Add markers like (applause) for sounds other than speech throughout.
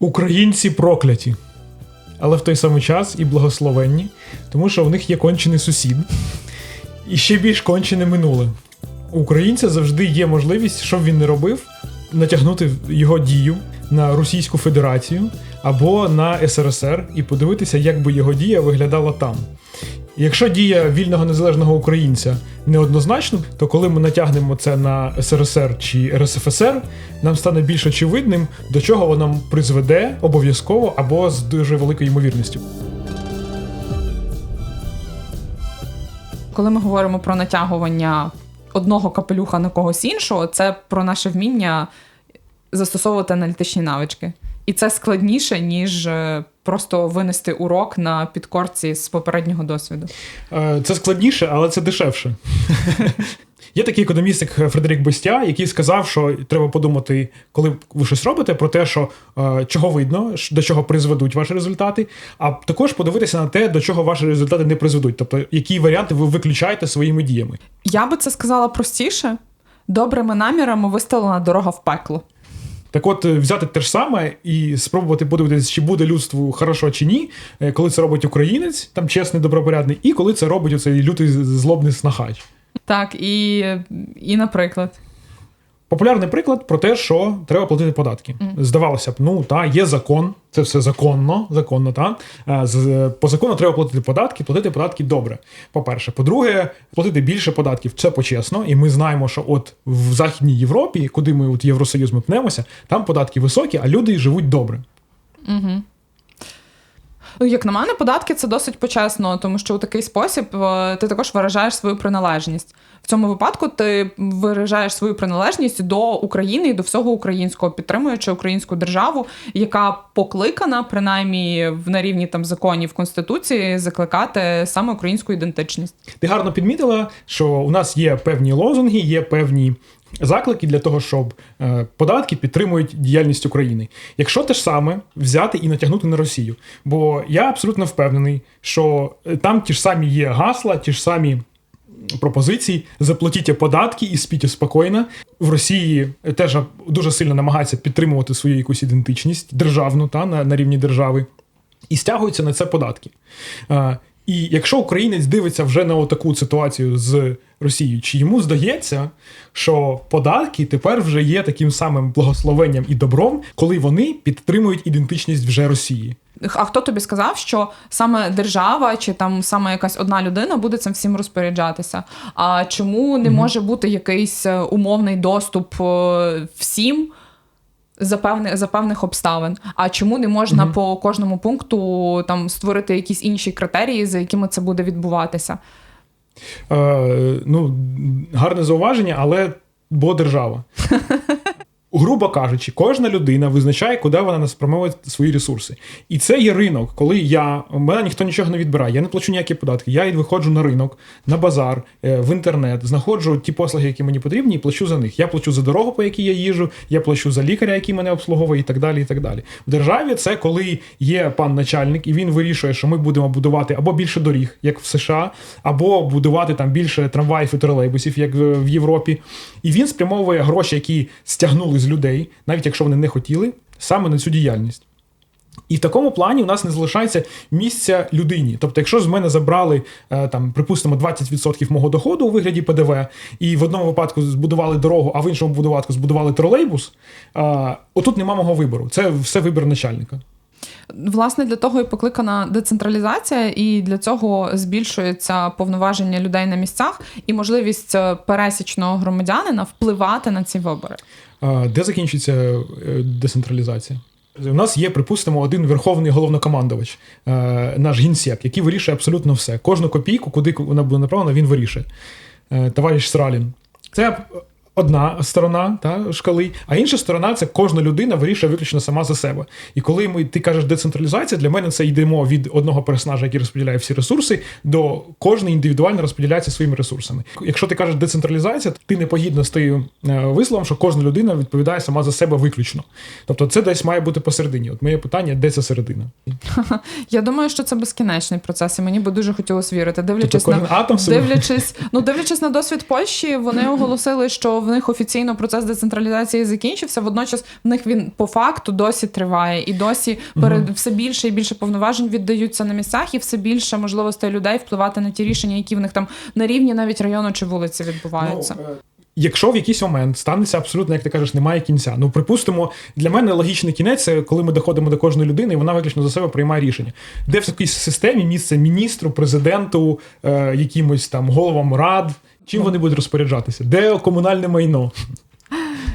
Українці прокляті. Але в той самий час і благословенні, тому що в них є кончений сусід і ще більш кончене минуле. У українця завжди є можливість, що б він не робив, натягнути його дію на Російську Федерацію або на СРСР і подивитися, як би його дія виглядала там. Якщо дія вільного незалежного українця неоднозначна, то коли ми натягнемо це на СРСР чи РСФСР, нам стане більш очевидним, до чого воно призведе обов'язково або з дуже великою ймовірністю. Коли ми говоримо про натягування одного капелюха на когось іншого, це про наше вміння застосовувати аналітичні навички. І це складніше, ніж е, просто винести урок на підкорці з попереднього досвіду. Е, Це складніше, але це дешевше. Є такий економіст, як Фредерік Бестя, який сказав, що треба подумати, коли ви щось робите, про те, що е, чого видно, до чого призведуть ваші результати, а також подивитися на те, до чого ваші результати не призведуть. Тобто, які варіанти ви виключаєте своїми діями. Я би це сказала простіше. Добрими намірами виставлена дорога в пекло. Так от, е, взяти те ж саме і спробувати подивитися, чи буде людству хорошо чи ні, е, коли це робить українець, там чесний, добропорядний, і коли це робить оцей лютий злобний снахач. Так, і, і наприклад. Популярний приклад про те, що треба платити податки. Здавалося б, ну та є закон, це все законно, законно, та Е, з- по закону треба платити податки, платити податки добре. По-перше, по-друге, платити більше податків це почесно, і ми знаємо, що от в Західній Європі, куди ми от Євросоюз ми пнемося, там податки високі, а люди живуть добре. Ну, як на мене, податки це досить почесно, тому що у такий спосіб е, ти також виражаєш свою приналежність. В цьому випадку ти виражаєш свою приналежність до України і до всього українського, підтримуючи українську державу, яка покликана, принаймні на рівні там законів конституції, закликати саме українську ідентичність. Ти гарно підмітила, що у нас є певні лозунги, є певні заклики для того, щоб е, податки підтримують діяльність України. Якщо те ж саме взяти і натягнути на Росію, бо я абсолютно впевнений, що е, там ті ж самі є гасла, ті ж самі. Пропозиції заплатіть податки і спіть спокійно. В Росії теж дуже сильно намагаються підтримувати свою якусь ідентичність державну та на, на рівні держави і стягуються на це податки. І якщо українець дивиться вже на таку ситуацію з Росією, чи йому здається, що податки тепер вже є таким самим благословенням і добром, коли вони підтримують ідентичність вже Росії? А хто тобі сказав, що саме держава чи там саме якась одна людина буде цим всім розпоряджатися? А чому не може бути якийсь е, умовний доступ е, всім? За певних, за певних обставин. А чому не можна по кожному пункту там створити якісь інші критерії, за якими це буде відбуватися? Е, ну, гарне зауваження, але бо держава. (laughs) Грубо кажучи, кожна людина визначає, куди вона спрямовує свої ресурси. І це є ринок, коли я у мене ніхто нічого не відбирає, я не плачу ніякі податки. Я виходжу на ринок, на базар, е, в інтернет, знаходжу ті послуги, які мені потрібні, і плачу за них. Я плачу за дорогу, по якій я їжу, я плачу за лікаря, який мене обслуговує, і так далі. І так далі. В державі це коли є пан начальник, і він вирішує, що ми будемо будувати або більше доріг, як в США, або будувати там більше трамваїв і тролейбусів, як в в Європі. І він спрямовує гроші, які стягнули з людей, навіть якщо вони не хотіли, саме на цю діяльність. І в такому плані у нас не залишається місця людині. Тобто, якщо з мене забрали е, там, припустимо, 20% мого доходу у вигляді ПДВ, і в одному випадку збудували дорогу, а в іншому випадку збудували тролейбус, е, отут нема мого вибору. Це все вибір начальника. Власне, для того і покликана децентралізація, і для цього збільшується повноваження людей на місцях і можливість е, пересічного громадянина впливати на ці вибори. Е, Де закінчується е, децентралізація? У нас є, припустимо, один верховний головнокомандувач, е, наш гінсек, який вирішує абсолютно все. Кожну копійку, куди вона буде направлена, він вирішує. Товариш Сралін. Це одна сторона та, шкали, а інша сторона це кожна людина вирішує виключно сама за себе. І коли ми, ти кажеш децентралізація, для мене це йдемо від одного персонажа, який розподіляє всі ресурси, до кожний індивідуально розподіляється своїми ресурсами. Якщо ти кажеш децентралізація, ти не погідно з тою е, висловом, що кожна людина відповідає сама за себе виключно. Тобто це десь має бути посередині. От моє питання, де ця середина? (laughs) Я думаю, що це безкінечний процес, і мені би дуже хотілося вірити. Дивлячись Тобто на кожен атом дивлячись, ну дивлячись на досвід Польщі, вони (laughs) оголосили, що в них офіційно процес децентралізації закінчився, водночас в них він по факту досі триває, і досі перед все більше і більше повноважень віддаються на місцях, і все більше можливостей людей впливати на ті рішення, які в них там на рівні навіть району чи вулиці відбуваються. Ну, е, Якщо в якийсь момент станеться абсолютно, як ти кажеш, немає кінця. Ну, припустимо, для мене логічний кінець це коли ми доходимо до кожної людини, і вона виключно за себе приймає рішення. Де в якійсь системі місце міністру, президенту, е, якимось там головам рад, чим вони будуть розпоряджатися? Де комунальне майно?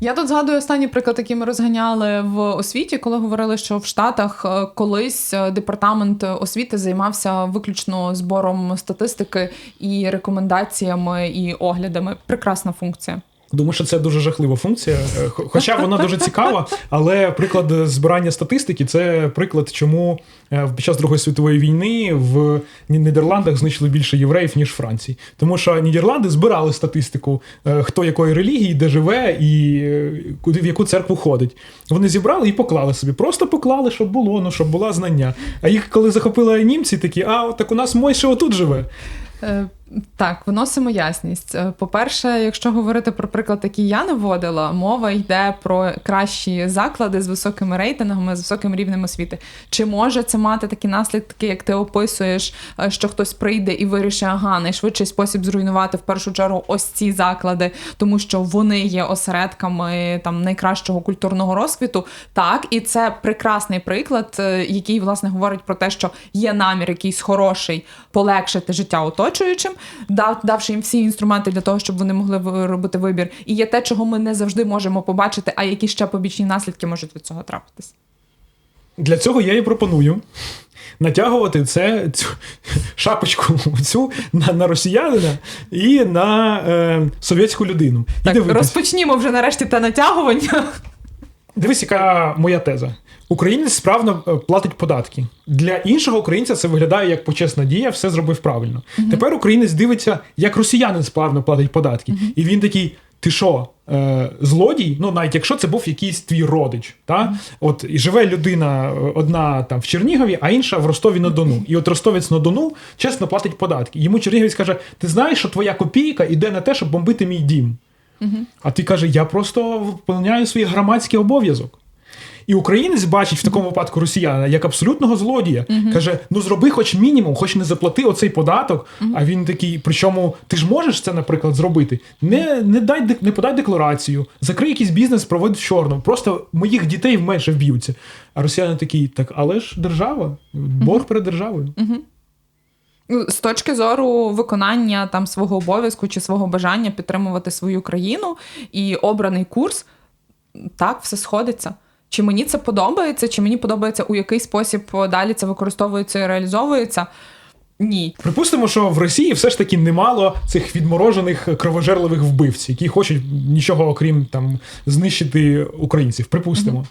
Я тут згадую останній приклад, який ми розганяли в освіті, коли говорили, що в Штатах е, колись е, департамент освіти займався виключно збором статистики і рекомендаціями і оглядами. Прекрасна функція. Думаю, що це дуже жахлива функція, е, хоча вона дуже цікава, але приклад збирання статистики це приклад, чому е, під час Другої світової війни в Нідерландах знищили більше євреїв, ніж Франції. Тому що Нідерланди збирали статистику, е, хто якої релігії, де живе і куди в яку церкву ходить. Вони зібрали і поклали собі. Просто поклали, щоб було, ну щоб була знання. А їх, коли захопили німці, такі, а так у нас Мойше отут живе. Так, вносимо ясність. Е, По-перше, якщо говорити про приклад, який я наводила, мова йде про кращі заклади з високими рейтингами, з високим рівнем освіти. Чи може це мати такі наслідки, як ти описуєш, е, що хтось прийде і вирішить, ага, найшвидший спосіб зруйнувати в першу чергу ось ці заклади, тому що вони є осередками там найкращого культурного розквіту. Так, і це прекрасний приклад, е, який власне говорить про те, що є намір якийсь хороший полегшити життя оточуючим, дав- давши їм всі інструменти для того, щоб вони могли робити вибір. І є те, чого ми не завжди можемо побачити, а які ще побічні наслідки можуть від цього трапитись. Для цього я і пропоную натягувати це, цю шапочку (laughs) цю на, на росіянина і на е, совєтську людину. І Так, дивитись. розпочнімо вже нарешті те натягування. Дивись, яка моя теза. Українець справно е, платить податки. Для іншого українця це виглядає як почесна дія, все зробив правильно. Тепер українець дивиться, як росіянин справно платить податки. І він такий: ти що, е, злодій? Ну, навіть якщо це був якийсь твій родич. Та? От і живе людина е, одна там в Чернігові, а інша в Ростові на Дону. І от ростовець на Дону чесно платить податки. Йому Чернігівець каже: ти знаєш, що твоя копійка йде на те, щоб бомбити мій дім. А ти каже, я просто виконую свій громадський обов'язок. І українець бачить в такому випадку росіянина як абсолютного злодія. Каже: ну зроби хоч мінімум, хоч не заплати оцей податок. А він такий, причому ти ж можеш це, наприклад, зробити. Не, не, дай, не подай декларацію, закрий якийсь бізнес, проводь в чорному. Просто моїх дітей менше вб'ються. А росіяни такі, так, але ж держава, борг перед державою. Ну, З точки зору виконання там свого обов'язку чи свого бажання підтримувати свою країну і обраний курс, так, все сходиться. Чи мені це подобається, чи мені подобається у який спосіб далі це використовується і реалізовується? Ні. Припустимо, що в Росії все ж таки немало цих відморожених кровожерливих вбивців, які хочуть нічого окрім там знищити українців. Припустимо.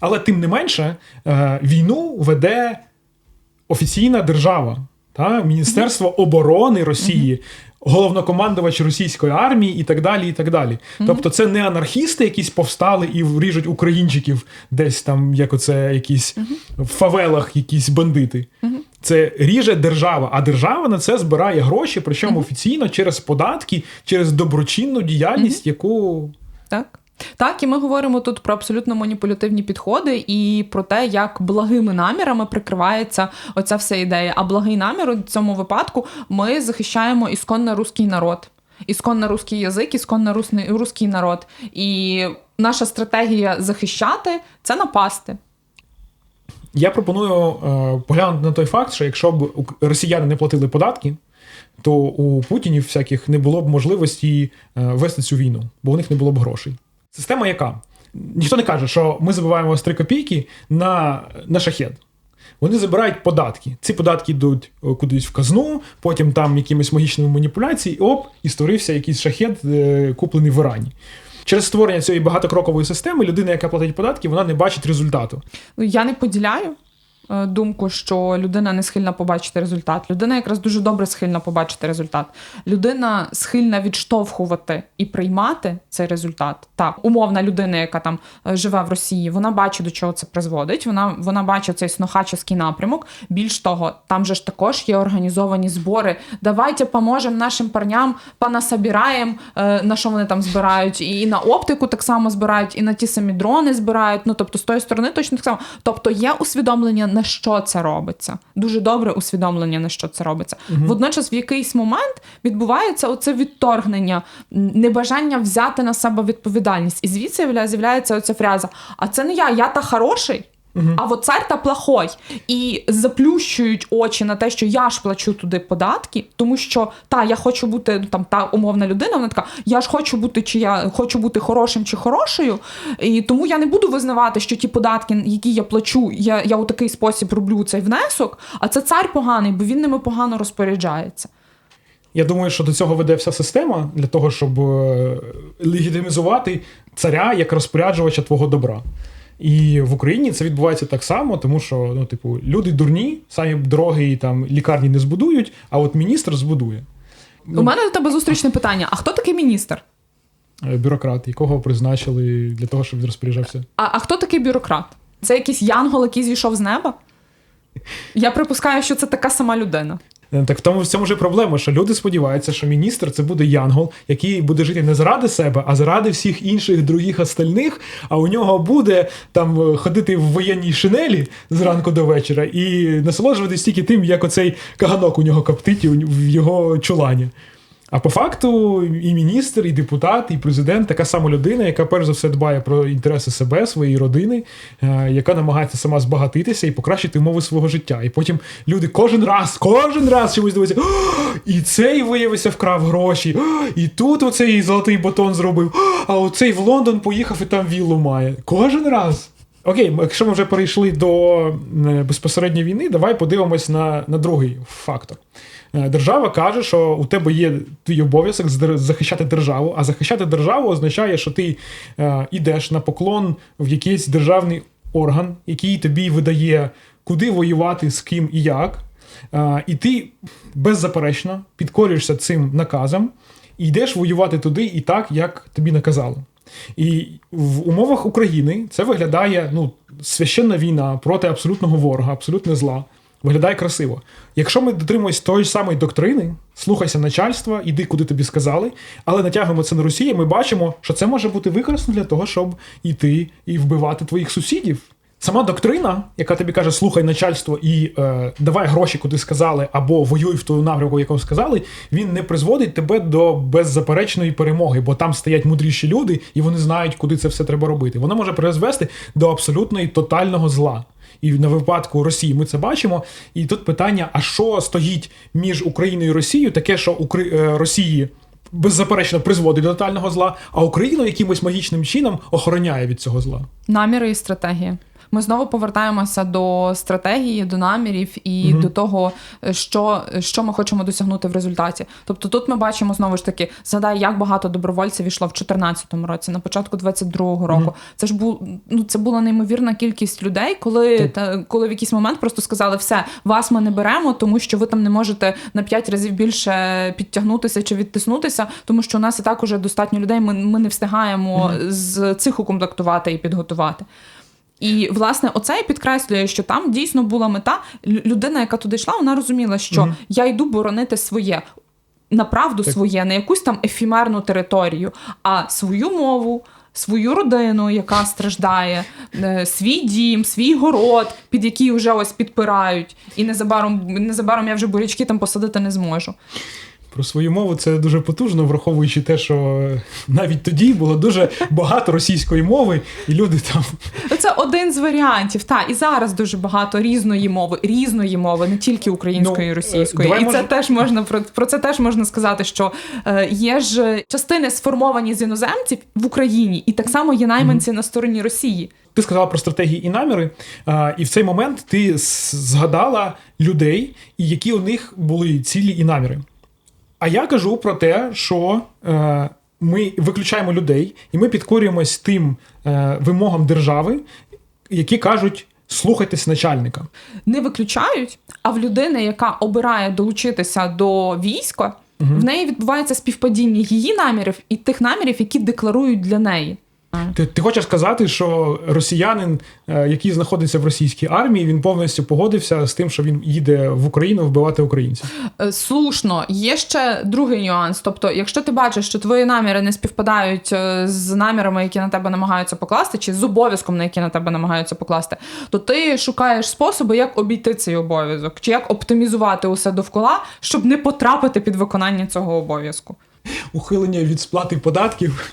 Але тим не менше, е, війну веде офіційна держава, та? Міністерство оборони Росії. Головнокомандувач російської армії і так далі. і так далі. Тобто, це не анархісти, якісь повстали і ріжуть українчиків десь там, як оце якісь в фавелах, якісь бандити. Це ріже держава, а держава на це збирає гроші, причому офіційно через податки, через доброчинну діяльність, яку Так. Так, і ми говоримо тут про абсолютно маніпулятивні підходи і про те, як благими намірами прикривається оця вся ідея. А благий намір у цьому випадку ми захищаємо ісконно русський народ, ісконно русський язик, ісконно русський народ. І наша стратегія захищати це напасти. Я пропоную е, поглянути на той факт, що якщо б росіяни не платили податки, то у Путінів всяких не було б можливості е, вести цю війну, бо у них не було б грошей. Система яка? Ніхто не каже, що ми забиваємо ось 3 копійки на, на шахет. Вони забирають податки. Ці податки йдуть е, кудись в казну, потім там якимись магічними маніпуляціями, оп, і створився якийсь шахет, е, куплений в Ірані. Через створення цієї багатокрокової системи людина, яка платить податки, вона не бачить результату. Ну, Я не поділяю думку, що людина не схильна побачити результат. Людина якраз дуже добре схильна побачити результат. Людина схильна відштовхувати і приймати цей результат. Так, умовна людина, яка там е, живе в Росії, вона бачить, до чого це призводить. Вона, вона бачить цей снохаческий напрямок. Більш того, там же ж також є організовані збори. Давайте поможемо нашим парням, понасобираємо, е, на що вони там збирають, і на оптику так само збирають, і на ті самі дрони збирають. Ну тобто, з тої сторони точно так само. Тобто є усвідомлення, на що це робиться. Дуже добре усвідомлення, на що це робиться. Водночас, в якийсь момент відбувається оце відторгнення, небажання взяти на себе відповідальність. І звідси явля- з'являється оця фраза: а це не я, я та хороший. А от цар та плохой. І заплющують очі на те, що я ж плачу туди податки, тому що та я хочу бути ну, там та умовна людина. Вона така, я ж хочу бути, чи я хочу бути хорошим чи хорошою. І тому я не буду визнавати, що ті податки, які я плачу, я, я у такий спосіб роблю цей внесок. А це цар поганий, бо він ними погано розпоряджається. Я думаю, що до цього веде вся система для того, щоб е, легітимізувати царя як розпоряджувача твого добра. І в Україні це відбувається так само, тому що ну, типу, люди дурні, самі дороги і там лікарні не збудують, а от міністр збудує. У мене до тебе зустрічне питання: а хто такий міністр? Е, Бюрократ, якого призначили для того, щоб він розпоряджався. А, а хто такий бюрократ? Це якийсь янгол, який зійшов з неба? Я припускаю, що це така сама людина. Е, Так в тому в цьому ж проблема, що люди сподіваються, що міністр це буде янгол, який буде жити не заради себе, а заради всіх інших других остальних. А у нього буде там е, ходити в воєнній шинелі зранку до вечора і насолоджуватись тільки тим, як оцей каганок у нього коптить в його чулані. А по факту і міністр, і депутат, і президент така сама людина, яка перш за все дбає про інтереси себе, своєї родини, е, яка намагається сама збагатитися і покращити умови свого життя. І потім люди кожен раз, кожен раз чомусь дивуються, «О, і цей виявився вкрав гроші, і тут оцей золотий батон зробив, а оцей в Лондон поїхав і там віллу має. Кожен раз. Окей, якщо ми вже перейшли до е, безпосередньої війни, давай подивимось на, на другий фактор. Е, Держава каже, що у тебе є твій обов'язок захищати державу, а захищати державу означає, що ти е, йдеш на поклон в якийсь державний орган, який тобі видає, куди воювати, з ким і як. Е, і ти беззаперечно підкорюєшся цим наказам і йдеш воювати туди і так, як тобі наказали. І в умовах України це виглядає ну, священна війна проти абсолютного ворога, абсолютне зла. Виглядає красиво. Якщо ми дотримуємось тої ж самої доктрини, слухайся начальства, іди куди тобі сказали, але натягуємо це на Росію, ми бачимо, що це може бути використано для того, щоб іти і вбивати твоїх сусідів. Сама доктрина, яка тобі каже, слухай начальство і е, давай гроші, куди сказали, або воюй в ту напрямку, якому сказали, він не призводить тебе до беззаперечної перемоги, бо там стоять мудріші люди, і вони знають, куди це все треба робити. Воно може призвести до абсолютної тотального зла. І на випадку Росії ми це бачимо. І тут питання: а що стоїть між Україною і Росією, таке, що Укра... е, Росії беззаперечно призводить до тотального зла, а Україну якимось магічним чином охороняє від цього зла. Наміри і стратегії. Ми знову повертаємося до стратегії, до намірів і Мгм. до того, що, що ми хочемо досягнути в результаті. Тобто тут ми бачимо знову ж таки, згадай, як багато добровольців війшло в 2014 році, на початку 22-го року. Мгм. Це ж був ну це була неймовірна кількість людей, коли Так. та коли в якийсь момент просто сказали, все, вас ми не беремо, тому що ви там не можете на 5 разів більше підтягнутися чи відтиснутися, тому що у нас і так уже достатньо людей. Ми, ми не встигаємо з цих укомплектувати і підготувати. І власне оце і підкреслює, що там дійсно була мета. Людина, яка туди йшла, вона розуміла, що Мгм. я йду боронити своє. Направду Так. своє, не якусь там ефімерну територію, а свою мову, свою родину, яка страждає, е, свій дім, свій город, під який вже ось підпирають. І незабаром, незабаром я вже бурячки там посадити не зможу. Про свою мову це дуже потужно, враховуючи те, що навіть тоді було дуже багато російської мови, і люди там Це один з варіантів. Та і зараз дуже багато різної мови, різної мови, не тільки української, Ну, і е, російської. і може- це теж можна про, про це теж можна сказати, що е, є ж частини сформовані з іноземців в Україні, і так само є найманці на стороні Росії. Ти сказала про стратегії і наміри, а, і в цей момент ти згадала людей, і які у них були цілі і наміри. А я кажу про те, що е, ми виключаємо людей, і ми підкорюємось тим е, вимогам держави, які кажуть: слухайтесь начальника. Не виключають, а в людини, яка обирає долучитися до війська, в неї відбувається співпадіння її намірів і тих намірів, які декларують для неї. Ти, ти хочеш сказати, що росіянин, е, який знаходиться в російській армії, він повністю погодився з тим, що він їде в Україну вбивати українців? Е, Слушно, є ще другий нюанс. Тобто, якщо ти бачиш, що твої наміри не співпадають е, з намірами, які на тебе намагаються покласти, чи з обов'язком, на який на тебе намагаються покласти, то ти шукаєш способи, як обійти цей обов'язок, чи як оптимізувати усе довкола, щоб не потрапити під виконання цього обов'язку. Ухилення від сплати податків,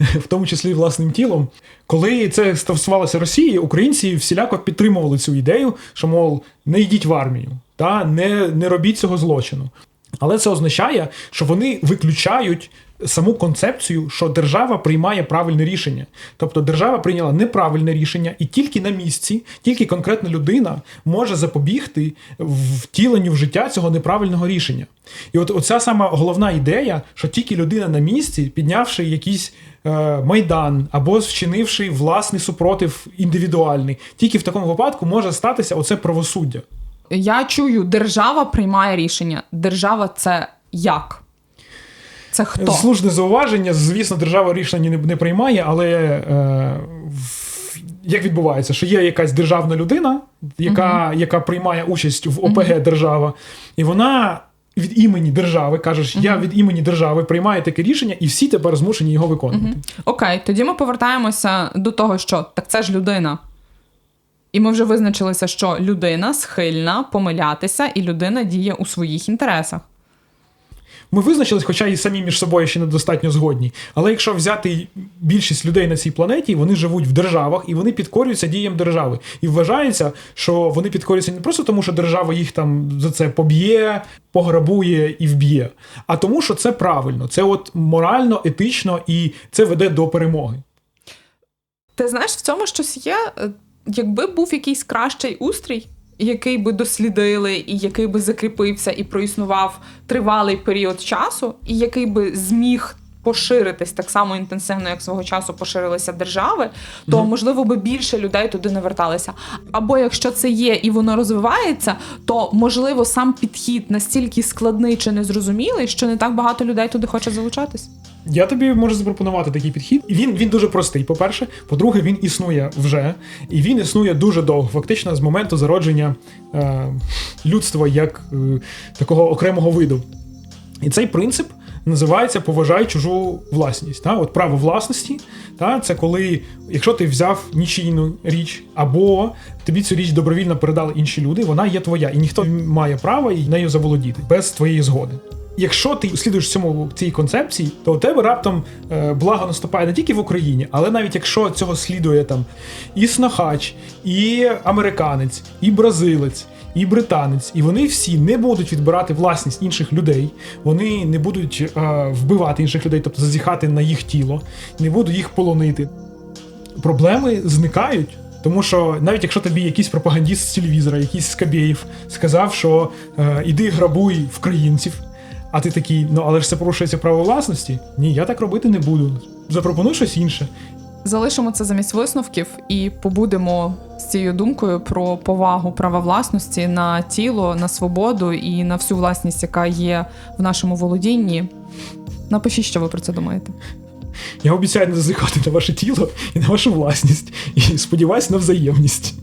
в тому числі власним тілом. Коли це стосувалося Росії, українці всіляко підтримували цю ідею, що, мов, не йдіть в армію, та не, не робіть цього злочину. Але це означає, що вони виключають саму концепцію, що держава приймає правильне рішення. Тобто держава прийняла неправильне рішення, і тільки на місці, тільки конкретна людина може запобігти втіленню в життя цього неправильного рішення. І от оця сама головна ідея, що тільки людина на місці, піднявши якийсь е, майдан або вчинивши власний супротив індивідуальний, тільки в такому випадку може статися оце правосуддя. Я чую, держава приймає рішення. Держава це як? Це хто? Слушне зауваження. Звісно, держава рішення не, не приймає, але е, в- як відбувається, що є якась державна людина, яка, яка приймає участь в ОПГ держава, і вона. Від імені держави кажеш, я від імені держави приймаю таке рішення, і всі тепер змушені його виконувати. Окей, тоді ми повертаємося до того, що так це ж людина. І ми вже визначилися, що людина схильна помилятися, і людина діє у своїх інтересах. Ми визначились, хоча і самі між собою ще недостатньо згодні. Але якщо взяти більшість людей на цій планеті, вони живуть в державах і вони підкорюються діям держави. І вважається, що вони підкорюються не просто тому, що держава їх там за це поб'є, пограбує і вб'є, а тому, що це правильно, це от морально, етично і це веде до перемоги. Ти знаєш, в цьому щось є. Е, Якби був якийсь кращий устрій, який би дослідили, і який би закріпився і проіснував тривалий період часу, і який би зміг поширитись так само інтенсивно, як свого часу поширилися держави, то можливо би більше людей туди не верталися. Або якщо це є і воно розвивається, то можливо сам підхід настільки складний чи незрозумілий, що не так багато людей туди хоче залучатись. Я тобі можу запропонувати такий підхід. Він, він дуже простий. По-перше, по-друге, він існує вже, і він існує дуже довго, фактично з моменту зародження е, людства як е, такого окремого виду. І цей принцип називається поважай чужу власність. Та? От право власності, та? це коли, якщо ти взяв нічийну річ, або тобі цю річ добровільно передали інші люди, вона є твоя, і ніхто не має права нею заволодіти без твоєї згоди. Якщо ти слідуєш цьому цій концепції, то у тебе раптом е, благо наступає не тільки в Україні, але навіть якщо цього слідує там і снахач, і американець, і бразилець, і британець, і вони всі не будуть відбирати власність інших людей, вони не будуть е, вбивати інших людей, тобто зазіхати на їх тіло, не будуть їх полонити. Проблеми зникають. Тому що навіть якщо тобі якийсь пропагандіст з телевізора, якийсь Скабєєв сказав, що е, іди грабуй українців, а ти такий, ну але ж це порушується право власності. Ні, я так робити не буду. Запропонуй щось інше. Залишимо це замість висновків і побудемо з цією думкою про повагу права власності на тіло, на свободу і на всю власність, яка є в нашому володінні. Напишіть, що ви про це думаєте. Я обіцяю не зазихати на ваше тіло і на вашу власність. І сподіваюсь на взаємність.